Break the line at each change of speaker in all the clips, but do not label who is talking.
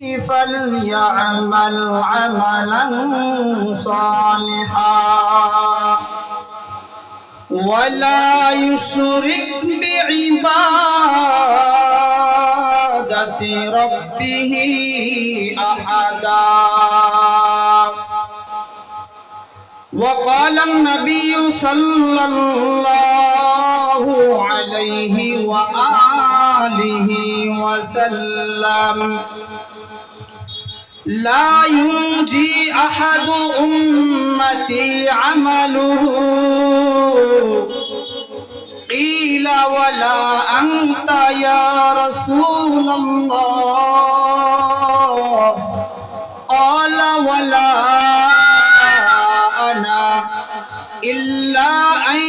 فليعمل عملا صالحا. ولا يشرك بعبادة ربه أحدا. وقال النبي صلى الله عليه وآله وسلم لا ينجي أحد أمتي عمله قيل ولا أنت يا رسول الله قال ولا أنا إلا أن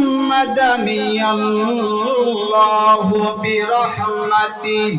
يتغمدني الله برحمته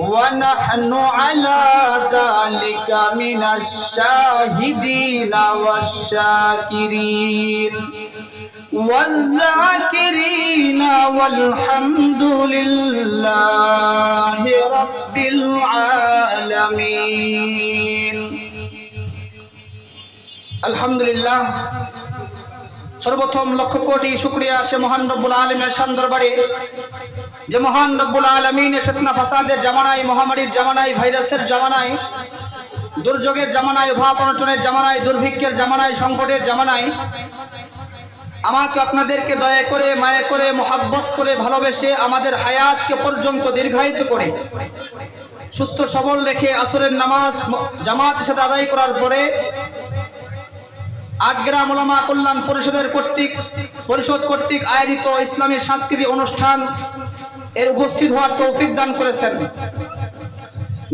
ونحن على ذلك من الشاهدين والشاكرين والذاكرين والحمد لله رب العالمين الحمد لله সর্বপ্রথম লক্ষ কোটি শুক্রিয়া সে মহান রব্বুল আলমের সান্দরবাড়ি যে মহান রব্বুল আলমিন ফেতনা ফাসাদের জামানায়, মহামারীর জামানায়, ভাইরাসের জামানায়, দুর্যোগের জামানায়, অভাব অনটনের জামানায়, দুর্ভিক্ষের জামানায়, সংকটের জামানায় আমাকে আপনাদেরকে দয়া করে, মায়া করে, মোহাব্বত করে, ভালোবেসে আমাদের হায়াতকে পর্যন্ত দীর্ঘায়িত করে, সুস্থ সবল রেখে আসরের নামাজ জামাতের সাথে আদায় করার পরে আগ্রা ওলামা কল্যাণ পরিষদের কর্তৃক, পরিষদ কর্তৃক আয়োজিত ইসলামী সাংস্কৃতিক অনুষ্ঠান এর উপস্থিত হওয়ার তৌফিক দান করেছেন।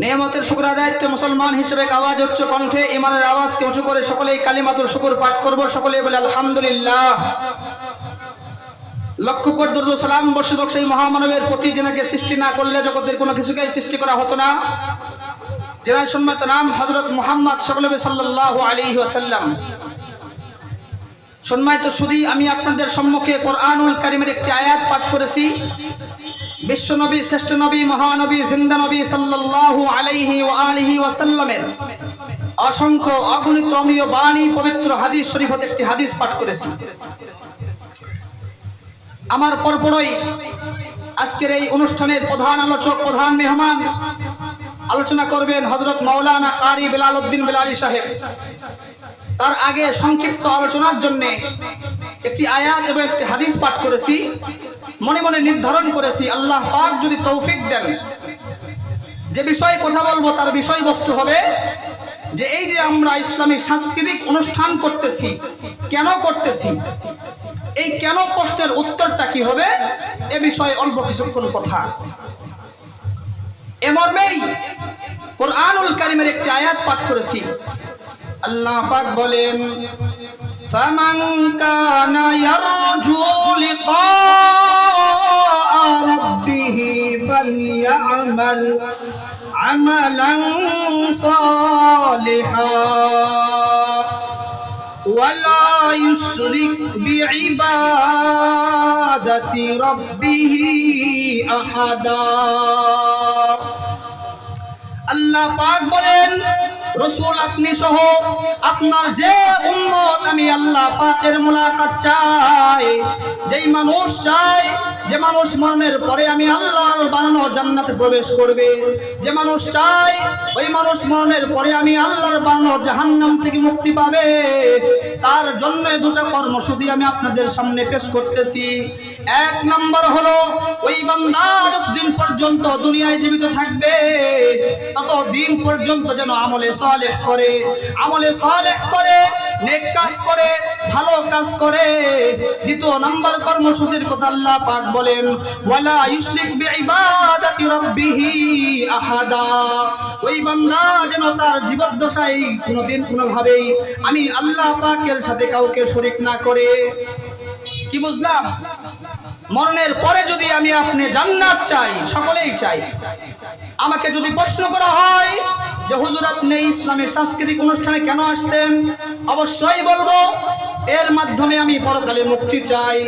নিয়ামতের শুক্র দায়িত্বে মুসলমান হিসেবে আওয়াজ উচ্চ কণ্ঠে ইমানের আওয়াজকে উঁচু করে সকলেই কালিমাতুর শুকুর পাঠ করব, সকলেই বলে আলহামদুলিল্লাহ। লক্ষ কোট দুর্দ সালাম বর্ষদক সেই মহামানবের প্রতি যেনাকে সৃষ্টি না করলে জগতের কোনো কিছুকেই সৃষ্টি করা হতো না। যেনার সম্মত নাম হজরত মোহাম্মদ সকলবে সাল্লাহ আলী ওয়াসাল্লাম। সম্মানিত সুদী, আমি আপনাদের সম্মুখে কোরআনুল কারিমের একটি আয়াত পাঠ করেছি। বিশ্বনবী শ্রেষ্ঠ নবী মহানবী জিন্দা নবী সাল্লাল্লাহু আলাইহি ওয়া আলিহি ওয়াসাল্লামের অসংখ্য অগণিত অমীয় বাণী, পবিত্র হাদিস শরীফ একটি হাদিস পাঠ করেছি। আমার পরপরই আজকের এই অনুষ্ঠানের প্রধান আলোচক, প্রধান মেহমান আলোচনা করবেন হজরত মাওলানা কারি বেলাল উদ্দিন বেলালি সাহেব। তার আগে সংক্ষিপ্ত আলোচনার জন্য একটি আয়াত এবং একটি হাদিস পাঠ করেছি। মনে মনে নির্ধারণ করেছি আল্লাহ পাক যদি তৌফিক দেন যে বিষয়ে কথা বলবো তার বিষয়বস্তু হবে যে এই যে আমরা ইসলামী সাংস্কৃতিক অনুষ্ঠান করতেছি কেন করতেছি এই কেন প্রশ্নের উত্তরটা কি হবে এ বিষয়ে অল্প কিছুক্ষণ কথা এ মর্মেই কোরআনুল কারিমের একটি আয়াত পাঠ করেছি আল্লাহ পাক বলেন فمن كان يرجو لقاء ربه فليعمل عملا صالحا ولا يشرك بعبادة ربه أحدا আল্লাহ পাক বলেন রসুল আপনি সহ আপনার যে উম্মত আমি আল্লাহ পাকের মোলাকাত চাই যেই মানুষ চাই যে মানুষ মরণের পরে আমি আল্লাহর বানানো জান্নাতে প্রবেশ করবে, যে মানুষ চাই ওই মানুষ মরণের পরে আমি আল্লাহর বানানো জাহান্নাম থেকে মুক্তি পাবে, তার জন্য দুটো কর্মসূচি আমি আপনাদের সামনে পেশ করতেছি। এক নম্বর হলো, ওই বান্দা যতদিন পর্যন্ত দুনিয়ায় জীবিত থাকবে তত দিন পর্যন্ত যেন আমলে সালেহ করে, আমলে সালেহ করে, নেক কাজ করে, ভালো কাজ করে। দ্বিতীয় নম্বর কর্মসূচির কথা আল্লাহ পাক বলেন, ওয়ালা ইউশরিক বিইবাদাতি রাব্বিহি আহাদা। ওই বান্দা যেন তার জীবদ্দশায় কোনোদিন, কোনোভাবেই আমি আল্লাহ পাকের সাথে কাউকে শরীক না করে। কি বুঝলাম? মরণের পরে যদি আমি আপনি জান্নাত চাই, সকলেই চাই, আমাকে যদি প্রশ্ন করা হয় যে, হুজুর, আপনি ইসলামের সাংস্কৃতিক অনুষ্ঠানে কেন আসছেন? অবশ্যই বলব এর মাধ্যমে আমি পরকালে মুক্তি চাই।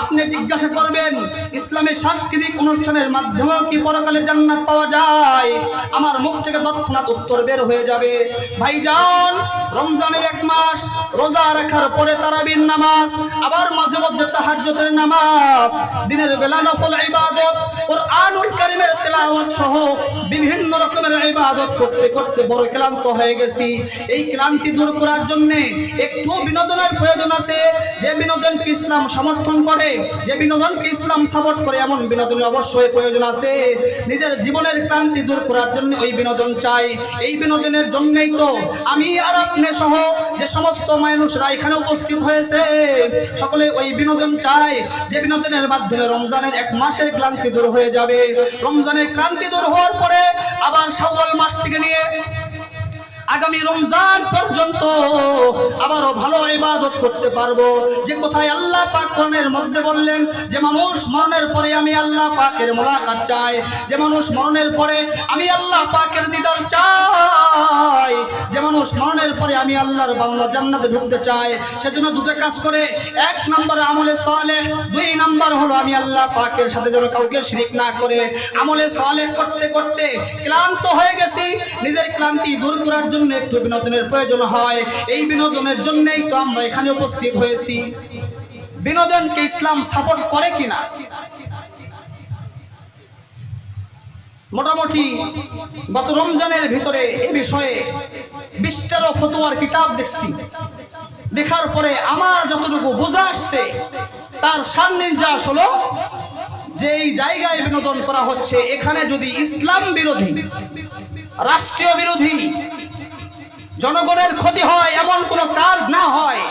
আপনি জিজ্ঞাসা করবেন ইসলামের সাংস্কৃতিক অনুষ্ঠানের মাধ্যমেও কি পরকালে জান্নাত পাওয়া যায়? আমার মুখ থেকে তৎক্ষণাৎ উত্তর বের হয়ে যাবে। ভাইজান, রমজানের এক মাস, রোজা রাখার পরে তারাবির নামাজ, আবার মাঝে মধ্যে তাহাজ্জুদের নামাজ, দিনের বেলা নফল ইবাদত, কোরআনুল কারীমের তেলাওয়াত সহ বিভিন্ন রকমের ইবাদত করতে করতে বড় ক্লান্ত হয়ে গেছি। এই ক্লান্তি দূর করার জন্য একটু বিনোদনের প্রয়োজন আছে, যে বিনোদনকে ইসলাম সমর্থন করে, যে বিনোদনকে ইসলাম সাপোর্ট করে, এমন বিনোদনের অবশ্যই প্রয়োজন আছে। নিজের জীবনের ক্লান্তি দূর করার জন্য ওই বিনোদন চাই। এই বিনোদনের জন্যই তো আমি আর আপনি সহ যে সমস্ত মানুষরা এখানে উপস্থিত হয়েছে, সকলে ওই বিনোদন চাই। যে বিনোদনের মাধ্যমে রমজানের এক মাসের ক্লান্তি দূর হয়ে যাবে। রমজানের ক্লান্তি দূর হওয়ার পরে আবার শাওয়াল মাস থেকে নিয়ে আগামী রমজান পর্যন্ত আবারও ভালো ইবাদত করতে পারব। যে কোথায় আল্লাহ পাক কোরআনের মধ্যে বললেন, যে মানুষ মরণের পরে আমি আল্লাহ পাকের মোলাকাত চাই, যে মানুষ মরণের পরে আমি আল্লাহ পাকের দিদার চাই, যে মানুষ মরণের পরে আমি আল্লাহর বাংলা জান্নাতে ঢুকতে চাই। সেজন্য দুটো কাজ করে, এক নম্বর আমলে সালে, দুই নম্বর হলো আমি আল্লাহ পাকের সাথে যেন কাউকে শিরিক না করে। আমলে সালে করতে করতে ক্লান্ত হয়ে গেছি, নিজের ক্লান্তি দূর করার জন্য একটু বিনোদনের প্রয়োজন হয়। এই বিনোদনের জন্যই তো আমরা এখানে উপস্থিত হয়েছি। বিনোদনকে ইসলাম সাপোর্ট করে কিনা? মোটামুটি গত রমজানের ভিতরে এ বিষয়ে বিশটারও ফতুয়ার কিতাব দেখছি। দেখার পরে আমার যতটুকু বোঝা আসছে, তার সান্নির্যাস হলো যে এই জায়গায় বিনোদন করা হচ্ছে, এখানে যদি ইসলাম বিরোধী, রাষ্ট্রীয় বিরোধী জনগণের ক্ষতি হয়, এমন কোনো কাজ না হয়,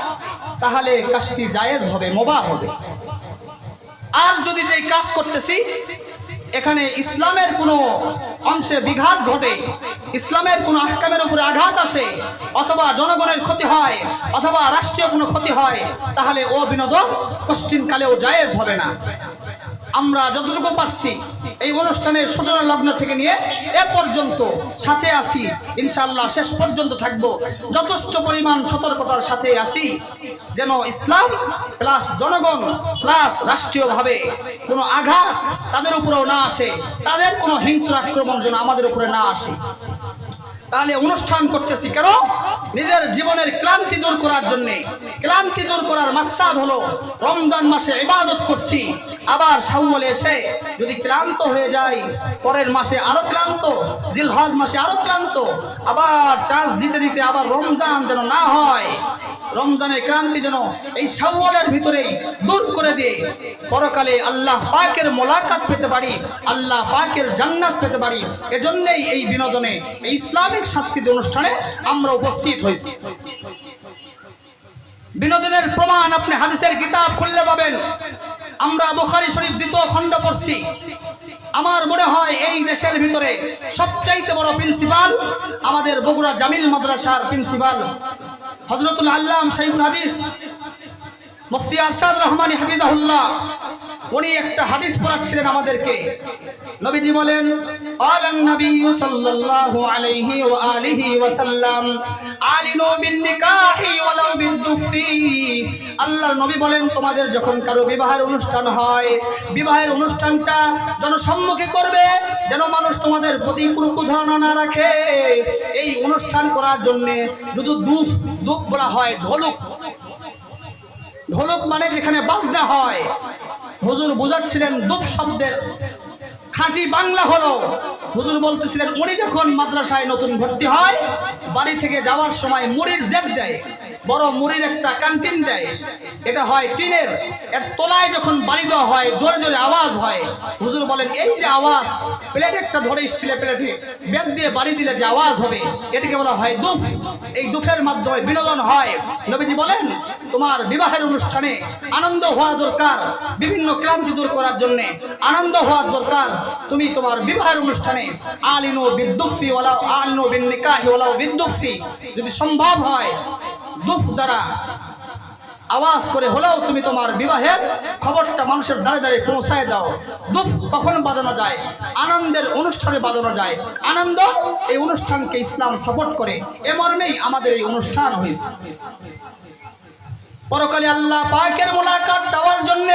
তাহলে কাজটি জায়েজ হবে মোবা হবে। আর যদি যে কাজ করতেছি, এখানে ইসলামের কোনো অংশে বিঘাত ঘটে, ইসলামের কোনো আহকামের উপরে আঘাত আসে, অথবা জনগণের ক্ষতি হয়, অথবা রাষ্ট্রীয় কোনো ক্ষতি হয়, তাহলে ও বিনোদন কষ্টিন কালেও জায়েজ হবে না। আমরা যতটুকু পারছি এই অনুষ্ঠানের সূচনা লগ্ন থেকে নিয়ে এ পর্যন্ত সাথে আসি ইনশাল্লাহ শেষ পর্যন্ত থাকব। যথেষ্ট পরিমাণ সতর্কতার সাথে আসি যেন ইসলাম প্লাস জনগণ প্লাস রাষ্ট্রীয়ভাবে কোনো আঘাত তাদের উপরেও না আসে, তাদের কোনো হিংস্র আক্রমণ যেন আমাদের উপরে না আসে। তাহলে অনুষ্ঠান করতেছি কেন? নিজের জীবনের ক্লান্তি দূর করার জন্যে। ক্লান্তি দূর করার মাকসাদ হলো রমজান মাসে ইবাদত করছি। আবার সাউলে এসে যদি ক্লান্ত হয়ে যায় পরের মাসে আরও ক্লান্ত, জিলহজ মাসে আরও ক্লান্ত, আবার চান্স দিতে দিতে আবার রমজান যেন না হয় রমজানের ক্রান্তি যেন এই শাওয়ালের ভিতরেই দূর করে দিয়ে পরকালে আল্লাহ পাকের মোলাকাত পেতে পারি, আল্লাহ পাকের জান্নাত পেতে পারি। এজন্যই এই বিনোদনে, এই ইসলামিক সাংস্কৃতিক অনুষ্ঠানে আমরা উপস্থিত হয়েছি। বিনোদনের প্রমাণ আপনি হাদিসের কিতাব খুললে পাবেন। আমরা বুখারি শরীফ দ্বিতীয় খণ্ড পড়ছি। আমার মনে হয় এই দেশের ভিতরে সবচাইতে বড় প্রিন্সিপাল আমাদের বগুড়া জামিল মাদ্রাসার প্রিন্সিপাল হজরতুল আল্লাহ সাইফুল হাদিস মুফতি আরশাদ রহমানি হাফিজাহুল্লাহ, উনি একটা হাদিস পড়াচ্ছিলেন আমাদেরকে। নবীজি বলেন, আলান নবী সাল্লাল্লাহু আলাইহি ওয়া আলিহি ওয়া সাল্লাম আলিনু বিন নিকাহি ওয়ালাউ বিদ্দুফি আল্লাহর নবী বলেন, তোমাদের যখন কারও বিবাহের অনুষ্ঠান হয়, বিবাহের অনুষ্ঠানটা জনসম্মুখে করবে, যেন মানুষ তোমাদের প্রতি কোনো কুধারণা না রাখে। এই অনুষ্ঠান করার জন্যে যদি দুফ দুপ বলা হয়, ঢোলক ঢোলক মানে যেখানে বাজনা হয়। হুজুর বোঝাচ্ছিলেন দুপ শব্দের। খাঁটি বাংলা হলো। হুজুর বলতেছিলেন, উনি যখন মাদ্রাসায় নতুন ভর্তি হয়, বাড়ি থেকে যাওয়ার সময় মুড়ির জেট দেয়। বড় মুড়ির একটা ক্যান্টিন দেয়। এটা হয় টিনের। এর তলায় যখন বাড়ি দেওয়া হয়, জোরে জোরে আওয়াজ হয়। হুজুর বলেন, এই যে আওয়াজ, প্লেট একটা ধরে স্টিলের প্লেটে, ব্যাগ দিয়ে বাড়ি দিলে যে আওয়াজ হবে, এটাকে বলা হয় দুফ। এই দুঃখের মাধ্যমে বিনোদন হয়। নবীজি বলেন, তোমার বিবাহের অনুষ্ঠানে আনন্দ হওয়া দরকার, বিভিন্ন ক্লান্তি দূর করার জন্যে আনন্দ হওয়ার দরকার। তুমি তোমার বিবাহের অনুষ্ঠানে আলিনো বিদ্যুফি ওলাও আলিনো বিন্নিকাহি ওলাও বিদ্যুফি যদি সম্ভব হয় দুঃখ দ্বারা আওয়াজ করে হলেও তুমি তোমার বিবাহের খবরটা মানুষের দাঁড়িয়ে দাঁড়িয়ে পৌঁছায় দাও। দুঃখ কখন বাজানো যায়? আনন্দের অনুষ্ঠানে বাজানো যায়। আনন্দ এই অনুষ্ঠানকে ইসলাম সাপোর্ট করে। এ মর্মেই আমাদের এই অনুষ্ঠান হয়েছে। পরকালে আল্লাহ পাকের মোলাকাত চাওয়ার জন্য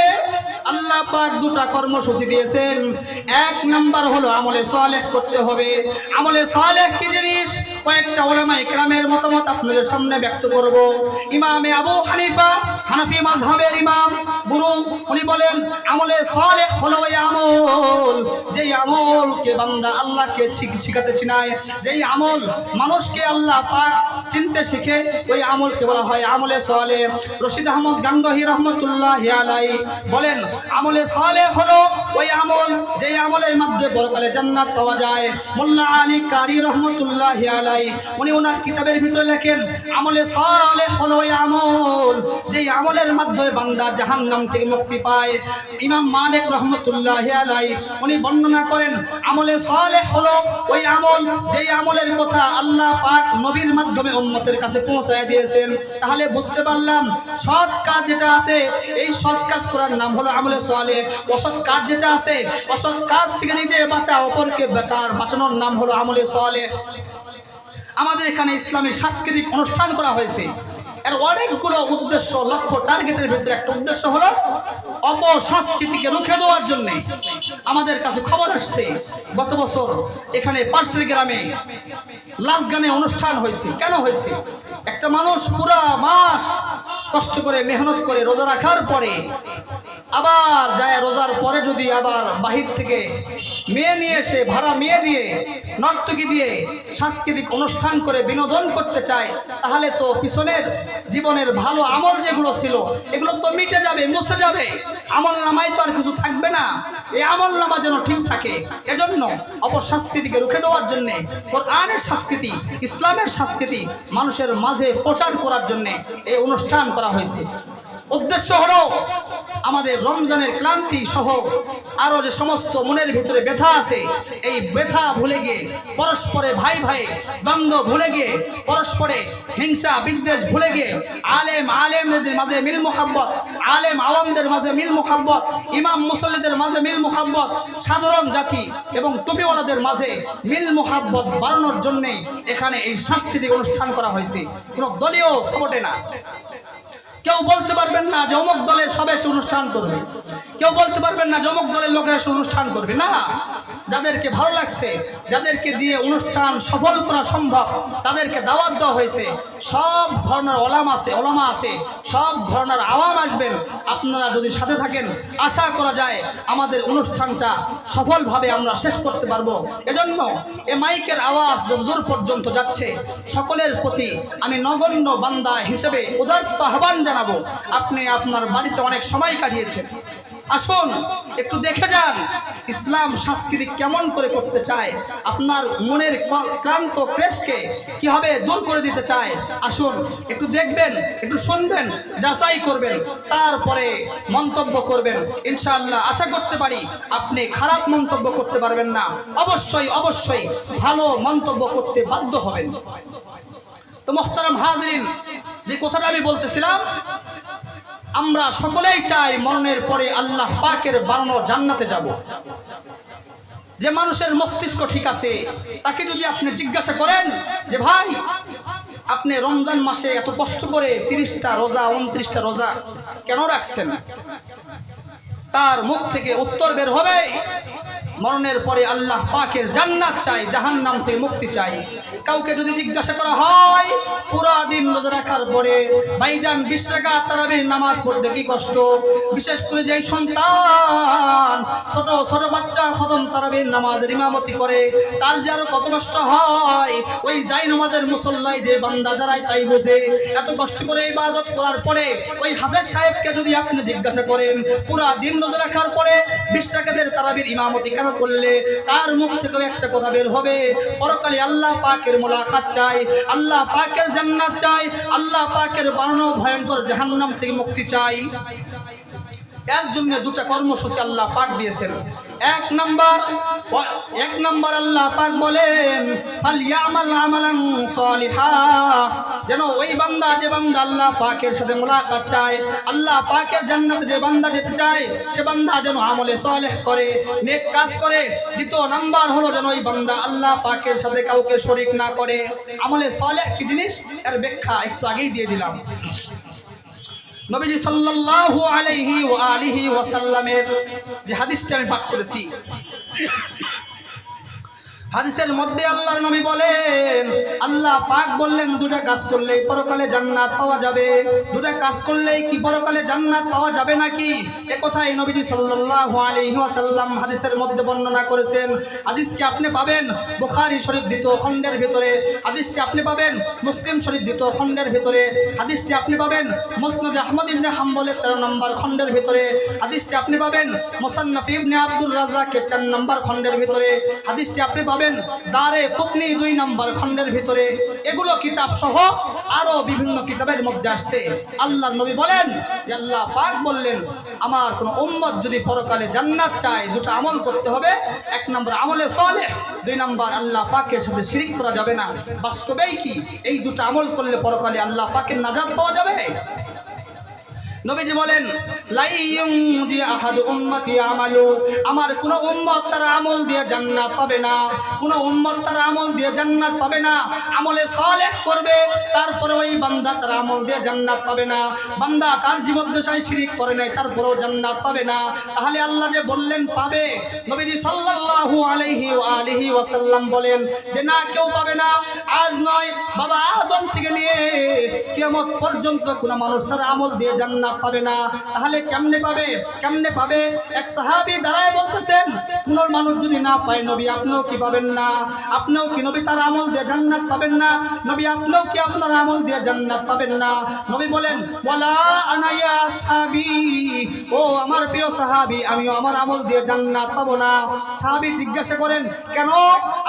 আল্লাহ পাক দুটা কর্মসূচি দিয়েছেন। এক নাম্বার হলো আমলে সালেহ করতে হবে। আমলে সালেহ কি জিনিস? কয়েকটা ওলামা ইকরামের মতামত আপনাদের সামনে ব্যক্ত করব। ইমামে আবু হানিফা, হানাফি মাযহাবের ইমাম গুরু, উনি বলেন, আমলে সালেহ হলো ওই আমল, যেই আমলকে বান্দা আল্লাহকে শিখ- শিখাতে চিনায় যেই আমল মানুষকে আল্লাহ পাক চিনতে শিখে, ওই আমলকে বলা হয় আমলে সালেহ। রশিদ আহমদ গাঙ্গহি রহমতুল্লাহ আলাই বলেন, আমলে সালেহ হলো ওই আমল, যেই আমলের মধ্যে পরকালে জান্নাত পাওয়া যায়। মোল্লা আলী কারি রহমতুল্লাহ আলাই উনি ওনার কিতাবের ভিতরে লেখেন, আমলে সালেহ হলো ওই আমল, যেই আমলের মাধ্যমে বান্দা জাহান্নাম থেকে মুক্তি পায়। ইমাম মালিক রহমতুল্লাহ আলাই উনি বর্ণনা করেন, আমলে সালেহ হলো ওই আমল, যেই আমলের কথা আল্লাহ পাক নবীর মাধ্যমে উম্মতের কাছে পৌঁছায় দিয়েছেন। তাহলে বুঝতে পারলাম সৎ কাজ যেটা আছে, এই সৎ কাজ করার নাম হলো আমলে সোয়ালে অসৎ কাজ যেটা আছে, অসৎ কাজ থেকে নিজে বাঁচা, অপরকে বাঁচার বাঁচানোর নাম হলো আমলে সোয়ালে আমাদের এখানে ইসলামের সাংস্কৃতিক অনুষ্ঠান করা হয়েছে। এর অনেকগুলো উদ্দেশ্য, লক্ষ্য টার্গেটের ভিতরে একটা উদ্দেশ্য হলো অপসংস্কৃতিকে রুখে দেওয়ার জন্য আমাদের কাছে খবর আসছে, গত বছর এখানে পার্শ্বের গ্রামে লাশ গানে অনুষ্ঠান হয়েছে। কেন হয়েছে? একটা মানুষ পুরা মাস কষ্ট করে, মেহনত করে রোজা রাখার পরে আবার যায়, রোজার পরে যদি আবার বাহির থেকে মেয়ে নিয়ে এসে, ভাড়া মেয়ে দিয়ে, নর্তকী দিয়ে সাংস্কৃতিক অনুষ্ঠান করে বিনোদন করতে চায়, তাহলে তো পিছনের জীবনের ভালো আমল যেগুলো ছিল, এগুলো তো মিটে যাবে, মুছে যাবে। আমল নামায় তো আর কিছু থাকবে না। এই আমল নামা যেন ঠিক থাকে, এজন্য অপসংস্কৃতিকে রুখে দেওয়ার জন্য, কোরআনের সংস্কৃতি, ইসলামের সংস্কৃতি মানুষের মাঝে প্রচার করার জন্যে এই অনুষ্ঠান করা হয়েছে। উদ্দেশ্য হলো আমাদের রমজানের ক্লান্তি সহ আরও যে সমস্ত মনের ভিতরে ব্যথা আছে, এই ব্যথা ভুলে গিয়ে পরস্পরে ভাই ভাই দ্বন্দ্ব ভুলে গিয়ে পরস্পরে হিংসা বিদ্বেষ ভুলে গিয়ে আলেম আলেমদের মাঝে মিল মোহাব্বত, আলেম আওয়ামদের মাঝে মিল মোহাব্বত, ইমাম মুসল্লিদের মাঝে মিল মোহাব্বত, সাধারণ জাতি এবং টুপিওয়ালাদের মাঝে মিল মোহাব্বত বাড়ানোর জন্যেই এখানে এই সাংস্কৃতিক অনুষ্ঠান করা হয়েছে। কোনো দলীয় সাপোর্টে না। কেউ বলতে পারবেন না যে অমুক দলের সবাই অনুষ্ঠান করবে। কেউ বলতে পারবেন না যে অমুক দলের লোকেরা অনুষ্ঠান করবে। না, যাদেরকে ভালো লাগছে, যাদেরকে দিয়ে অনুষ্ঠান সফল করা সম্ভব, তাদেরকে দাওয়াত দেওয়া হয়েছে, সব ধরনের ওলাম আছে, ওলামা আছে, সব ধরনের আওয়াম আসবেন। আপনারা যদি সাথে থাকেন, আশা করা যায় আমাদের অনুষ্ঠানটা সফলভাবে আমরা শেষ করতে পারব। এজন্য এ মাইকের আওয়াজ যত দূর পর্যন্ত যাচ্ছে, সকলের প্রতি আমি নগণ্য বান্দা হিসেবে উদার্ত আহ্বান জানাব। আপনি আপনার বাড়িতে অনেক সময় কাটিয়েছেন। আসুন, একটু দেখে যান, ইসলাম সংস্কৃতি কেমন করে করতে চায়? আপনার মনের ক্লান্ত ক্লেশকে কীভাবে দূর করে দিতে চায়? আসুন, একটু দেখবেন, একটু শুনবেন, যাচাই করবেন, তারপরে মন্তব্য করবেন। ইনশাআল্লাহ, আশা করতে পারি আপনি খারাপ মন্তব্য করতে পারবেন না। অবশ্যই অবশ্যই ভালো মন্তব্য করতে বাধ্য হবেন। তো মোহতারাম হাজরিন যে কথাটা আমি বলতেছিলাম, আমরা সকলেই চাই মরণের পরে আল্লাহ পাকের বানানো জান্নাতে যাব। যে মানুষের মস্তিষ্ক ঠিক আছে, তাকে যদি আপনি জিজ্ঞাসা করেন যে, ভাই, আপনি রমজান মাসে এত কষ্ট করে তিরিশটা রোজা, উনত্রিশটা রোজা কেন রাখছেন? তার মুখ থেকে উত্তর বের হবে মরণের পরে আল্লাহ পাকের জান্নাত চাই, জাহান্নাম থেকে মুক্তি চাই। কাউকে যদি জিজ্ঞাসা করা হয়, পুরা দিন রোজা রাখার পরে ভাইজান বিশ রাকাত তারাবির নামাজ পড়তে কি কষ্ট? বিশেষ করে যেই সন্তান ছোট ছোট বাচ্চা খতম তারাবির নামাজের ইমামতি করে, তার যে আরও কত কষ্ট হয়, ওই যাই নামাজের মুসল্লাই যে বান্দা দাঁড়ায় তাই বোঝে। এত কষ্ট করে ইবাদত করার পরে ওই হাফেজ সাহেবকে যদি আপনি জিজ্ঞাসা করেন, পুরা দিন রোজা রাখার পরে বিশ রাকাতের তারাবির ইমামতি কেন করলে? তার মুখ থেকে একটা কথা বের হবে। পরকালে আল্লাহ পাকের মোলাকাত চাই, আল্লাহ পাকের জান্নাত চাই, আল্লাহ পাকের বানানো ভয়ঙ্কর জাহান্নাম থেকে মুক্তি চাই। এর জন্য দুটা কর্মসূচি আল্লাহ পাক দিয়েছেন। এক নাম্বার এক নাম্বার আল্লাহ পাক বলেন যেন ওই বান্দা, যে বান্দা আল্লাহ পাকের সাথে মোলাকাত চায়, আল্লাহ পাকের জান্নাতে যে বান্দা যেতে চায়, সে বান্দা যেন আমলে সলেহ করে, নেক কাজ করে। দ্বিতীয় নাম্বার হলো যেন ওই বান্দা আল্লাহ পাকের সাথে কাউকে শরিক না করে। আমলে সলেহ কি জিনিস? এর ব্যাখ্যা একটু আগেই দিয়ে দিলাম। নবীজি সাল্লাল্লাহু আলাইহি ওয়া আলিহি ওয়াসাল্লামের যে হাদিসটা আমি পাঠ করেছি হাদিসের মধ্যে আল্লাহ নবী বলেন, আল্লাহ পাক বললেন, দুটা কাজ করলে পরকালে জান্নাত পাওয়া যাবে। দুটা কাজ করলেই কি পরকালে জান্নাত পাওয়া যাবে নাকি? এ কথাই নবীজি সাল্লাল্লাহু আলাইহি ওয়াসাল্লাম হাদিসের মধ্যে বর্ণনা করেছেন। হাদিসকে আপনি পাবেন বুখারী শরীফ দ্বিতীয় খণ্ডের ভিতরে। হাদিসটি আপনি পাবেন মুসলিম শরীফ দ্বিতীয় খণ্ডের ভিতরে। হাদিসটি আপনি পাবেন মুসনাদ আহমদ ইবনে হাম্বলের তেরো নম্বর খণ্ডের ভিতরে। হাদিসটি আপনি পাবেন মুসান্নাফ ইবনে আব্দুর রাজ্জাকের চার নম্বর খণ্ডের ভিতরে। হাদিসটি আপনি পাবেন দারে পত্নী দুই নম্বর খণ্ডের ভিতরে এগুলো কিতাব সহ আরও বিভিন্ন কিতাবের মধ্যে আসছে। আল্লাহ নবী বলেন আল্লাহ পাক বললেন, আমার কোন উম্মত যদি পরকালে জান্নাত চায়, দুটো আমল করতে হবে। এক নম্বর আমলে সলেহ, দুই নম্বর আল্লাহ পাকের সাথে শিরিক করা যাবে না। বাস্তবেই কি? এই দুটো আমল করলে পরকালে আল্লাহ পাকের নাজাদ পাওয়া যাবে? নবীজি বলেন আমার কোন উম্মত তার আমল দিয়ে জান্নাত পাবে না। কোন উম্মত তার আমল দিয়ে জান্নাত পাবে না। আমলে সালেহ করবে, তারপরে ওই বান্দা তার আমল দিয়ে জান্নাত পাবে না। বান্দা তার জীবদ্দশায় শিরিক করে নাই, তারপরেও জান্নাত পাবে না। তাহলে আল্লাহ যে বললেন, পাবে। নবীজি সাল্লাল্লাহু আলাইহি আলিহি ওয়াসাল্লাম বলেন, যে না, কেউ পাবে না। আজ নয়, বাবা আদম থেকে নিয়ে কিয়ামত পর্যন্ত কোনো মানুষ তার আমল দিয়ে জান্নাত পাবে না। তাহলে কেমনে পাবে? কেমনে পাবে? এক সাহাবি দাঁড়ায় বলতেছেন কোন মানুষ যদি না পায়, নবী আপনিও কি পাবেন না? আপনিও কি নবী তার আমল দিয়ে জান্নাত পাবেন না? নবী আপনিও কি আপনার আমল দিয়ে জান্নাত পাবেন না? নবী বলেন, ওয়ালা আনাইয়া সাহাবী, ও আমার প্রিয় সাহাবি, আমিও আমার আমল দিয়ে জান্নাত পাবো না। সাহাবী জিজ্ঞাসা করেন, কেন?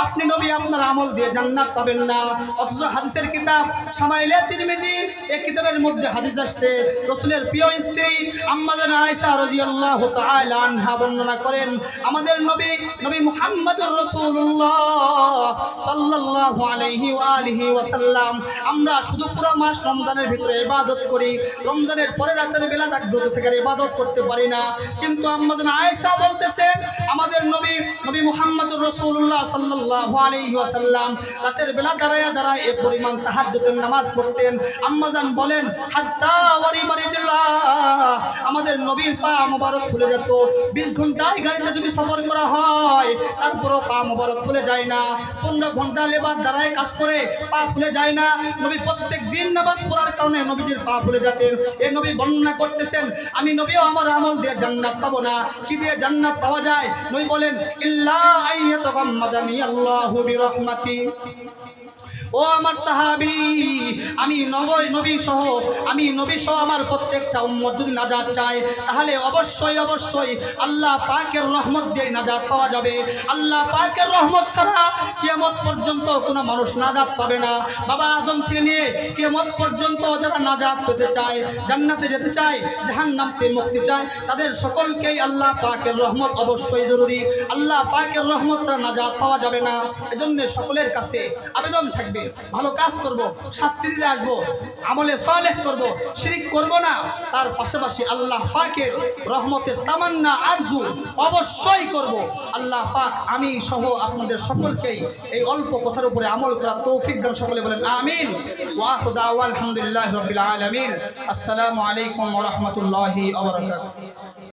আপনি নবী আপনার আমল দিয়ে জান্নাত পাবেন না। অথচ হাদিসের কিতাব সামাইলে তিরমিজি এই কিতাবের মধ্যে হাদিস আসছে, রসুলের প্রিয় স্ত্রী আম্মাজান আয়েশা রাদিয়াল্লাহু তাআলা আনহা বর্ণনা করেন, আমাদের নবী নবী মুহাম্মদুর রাসূলুল্লাহ সাল্লাল্লাহু আলাইহি ওয়া আলিহি ওয়াসাল্লাম, আমরা শুধু পুরো মাস রমজানের ভিতরে ইবাদত করি, রমজানের পরে রাতের বেলা জাগ্রত থেকে ইবাদত করতে পারি না। কিন্তু আম্মাজান আয়েশা বলতেছে, আমাদের নবী নবী মুহাম্মদুর রাসূলুল্লাহ সাল্লাল্লাহু আলাইহি ওয়াসাল্লাম রাতের বেলা দাঁড়ায়া দাঁড়ায় এ পরিমাণ তাহাজ্জুদের নামাজ পড়তেন। আম্মাজান বলেন, হাত্তা ওয়ারি বারিজুল্লাহ আমাদের নবীর পা মোবারক খুলে যেত। বিশ ঘন্টায় গাড়িতে যদি সফর করা হয়, তারপরও পা মোবারক খুলে যায় না। পনেরো ঘণ্টা লেবার দাঁড়ায় কাজ করে পা খুলে যায় না। নবী প্রত্যেক দিন নামাজ পড়ার কারণে নবীজির পা খুলে যেতেন। এ নবী বর্ণনা করতেছেন, আমি নবীও আমার আমল দিয়ে জান্নাত পাবো না। কি দিয়ে জান্নাত পাওয়া যায়? নবী বলেন, ইল্লা আইয়াতাগাম্মাদানি আল্লাহু বিরহমাতি। ও আমার সাহাবি, আমি নবই নবী সহ, আমি নবী সহ আমার প্রত্যেকটা উম্মত যদি নাজাত চায়, তাহলে অবশ্যই অবশ্যই আল্লাহ পাকের রহমত দিয়ে নাজাত পাওয়া যাবে। আল্লাহ পাকের রহমত ছাড়া কিয়ামত পর্যন্ত কোনো মানুষ নাজাত পাবে না। বাবা আদম থেকে নিয়ে কিয়ামত পর্যন্ত যারা নাজাত পেতে চায়, জান্নাতে যেতে চায়, জাহান্নাম থেকে মুক্তি চায়, তাদের সকলকেই আল্লাহ পাকের রহমত অবশ্যই জরুরি। আল্লাহ পাকের রহমত ছাড়া নাজাত পাওয়া যাবে না। এজন্য সকলের কাছে আবেদন থাকবে। ভালো কাজ করব, শাস্তি দিতে আসব, আমলে সলেহ করব, শিরিক করব না। তার পাশাপাশি আল্লাহ পাকের রহমতের তামান্না আরজু অবশ্যই করব। আল্লাহ পাক আমি সহ আপনাদের সকলকেই এই অল্প কথার উপরে আমল করা তৌফিক দান, সকলে বলেন আমিন। আলহামদুলিল্লাহ আসসালামু আলাইকুম ওরহমতুল্লাহি আবরকাত